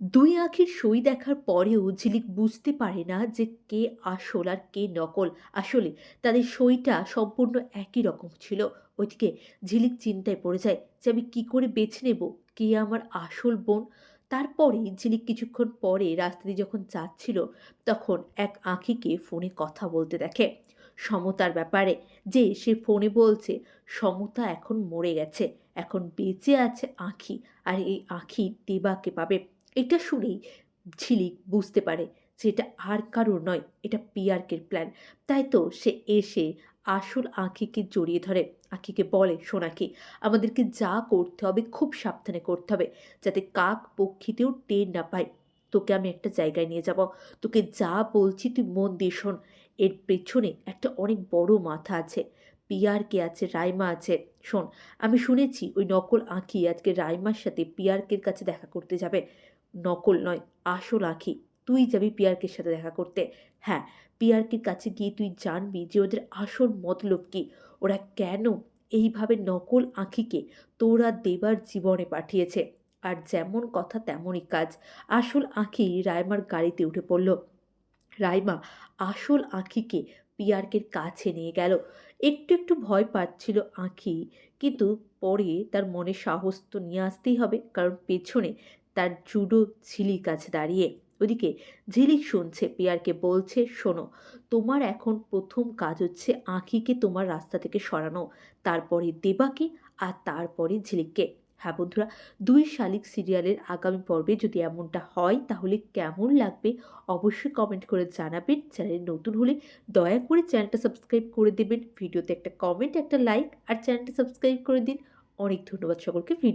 দুই আঁখির সই দেখার পরেও ঝিলিক বুঝতে পারে না যে কে আসল আর কে নকল। আসলে তাদের সইটা সম্পূর্ণ একই রকম ছিল। ওইদিকে ঝিলিক চিন্তায় পড়ে যায় যে আমি কী করে বেছে নেব? কে আমার আসল বোন? তারপরে ঝিলিক কিছুক্ষণ পরে রাস্তা দিয়ে যখন যাচ্ছিল, তখন এক আঁখিকে ফোনে কথা বলতে দেখে। সমতার ব্যাপারে যে সে ফোনে বলছে, সমতা এখন মরে গেছে, এখন বেঁচে আছে আঁখি, আর এই আঁখি দেবাকে পাবে। এটা শুনেই ঝিলিক বুঝতে পারে যে এটা আর কারোর নয়, এটা পিয়ার্কের প্ল্যান তাই তো সে এসে আসল আঁখিকে জড়িয়ে ধরে, আঁখিকে বলে, সোনাকি, আমাদেরকে যা করতে হবে খুব সাবধানে করতে হবে, যাতে কাক পক্ষীতেও টের না পায়। তোকে আমি একটা জায়গায় নিয়ে যাব। তোকে যা বলছি তুই মন দিয়ে শোন। এর পেছনে একটা অনেক বড় মাথা আছে। পিয়ারকে আছে, রাইমা আছে। শোন, আমি শুনেছি ওই নকল আঁখি আজকে রাইমার সাথে পিয়ারকের কাছে দেখা করতে যাবে। নকল নয়, আসল আঁখি। তুই যাবি পিয়ারকের সাথে দেখা করতে। হ্যাঁ পিয়ারকের কাছে গিয়ে তুই জানবি যে ওদের আসল মতলব কী। ওরা কেন এইভাবে নকল আঁখিকে তোরা দেবার জীবনে পাঠিয়েছে। আর যেমন কথা তেমনই কাজ। আসল আঁখি রাইমার গাড়িতে উঠে পড়ল। রাইমা, আসল আঁখিকে পিয়ার্কের কাছে নিয়ে গেল। একটু একটু ভয় পাচ্ছিল আঁখি, কিন্তু পরে তার মনে সাহস তো নিয়ে আসতেই হবে, কারণ পেছনে তার জুডো ঝিলিক আছে দাঁড়িয়ে। ওদিকে ঝিলিক শুনছে, পিয়ারকে বলছে, শোনো, তোমার এখন প্রথম কাজ হচ্ছে আঁখিকে তোমার রাস্তা থেকে সরানো, তারপরে দেবাকে আর তারপরে ঝিলিককে। হ্যাঁ বন্ধুরা, দুই শালিক সিরিয়ালের আগামী পর্বে যদি এমনটা হয়, তাহলে কেমন লাগবে অবশ্যই কমেন্ট করে জানাবেন। চ্যানেল নতুন হলে দয়া করে চ্যানেলটা সাবস্ক্রাইব করে দেবেন। ভিডিওতে একটা কমেন্ট একটা লাইক আর চ্যানেলটা সাবস্ক্রাইব করে দিন। অনেক ধন্যবাদ সকলকে। ভিডিও